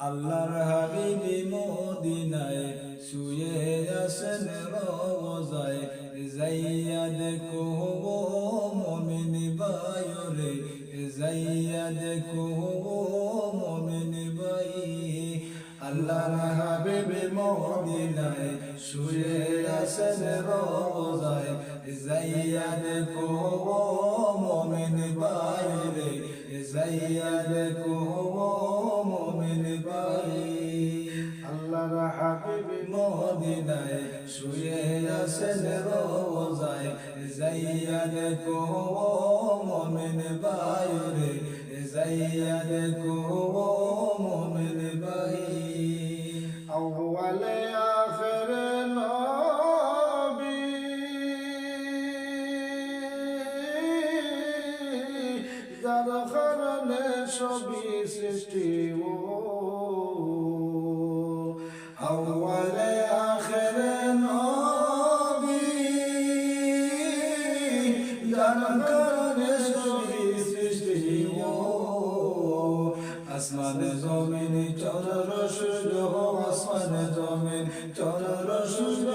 আল্লাহর হাবিবি মদিনায় শুয়ে আসেন রোজায় যাইয়া দেখো ও মমিন বায়রে যাইয়া দেখো ও মমিন বাই আল্লাহর হাবিবি মদিনায় শুয়ে আসেন রোজায় যাইয়া দেখো ও মমিন বায়রে জাইয়ারে মোমিন ভাই আল্লাহর হাবিব মদিনায় শুয়ে আছেন রোজায়। জাইয়ারে মোমিন ভাই রে জাইয়ারে মোমিন ভাই আউয়ালে আখির নবী। যার সবই সৃষ্টি ও। আউয়ালে আখেরে নবী জানার কারণে সবই সৃষ্টি ও। আসমানে জমিন চরর সূর্য, আসমানে জমিন চরর সূর্য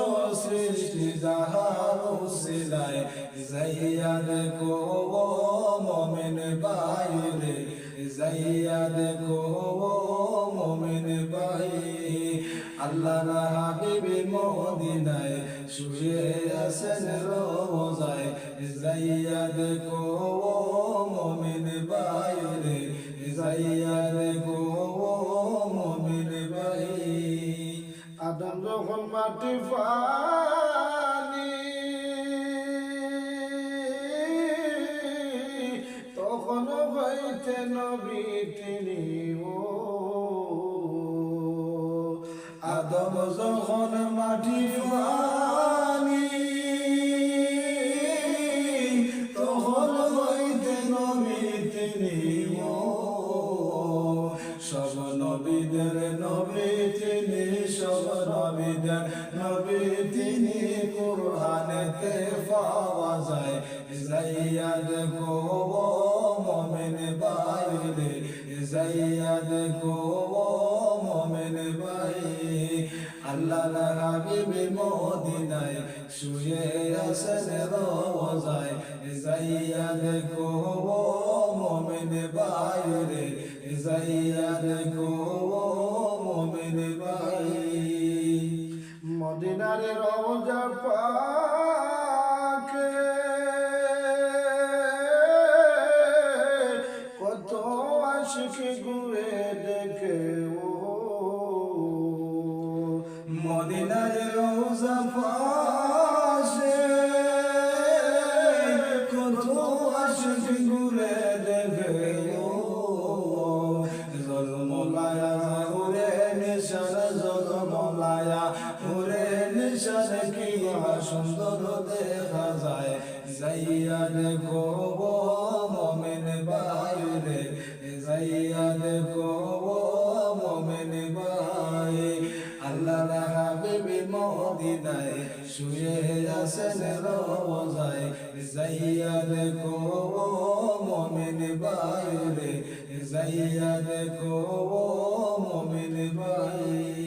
সৃষ্টি যাহার সিলাই যাইয়া দেখো মমিন বাইরে যাইয়া দেখো মমিন বাই আল্লাহ হাবিবি মদিনায় শুয়ে আছেন রোজায়। যাইয়া দেখো মমিন বাইরে যাইয়া দেখো মমিন বাই আদম যখন মাটি পানি হইতে নবী ও আদম যখন মাটি পানি তখন হইতে নবী তিনি ও সব নবীদের নবী তিনি সব নবীদের নবী তিনি কোরআনেতে পাওয়া যায় দেখো ও মমিন বাইরে যাইয়া দেখো মমিন বাই আল্লাহর হাবিবি মদিনায় শুয়ে আছেন রোজায় যাইয়া দেখো মমিন বাইরে যাইয়া দেখো মমিন বাই মদিনার রওজা পাকে আশিক দেখে ও কি সুন্দর দেখা যায়? যাইয়া দেখো মমিন বাইরে। যাইয়া দেখো মমিন বাই আল্লাহ হাবিবি মদিনায় শুয়ে আছেন রোজায়। যাইয়া দেখো মমিন বাইরে। যাইয়া দেখো মমিন বাই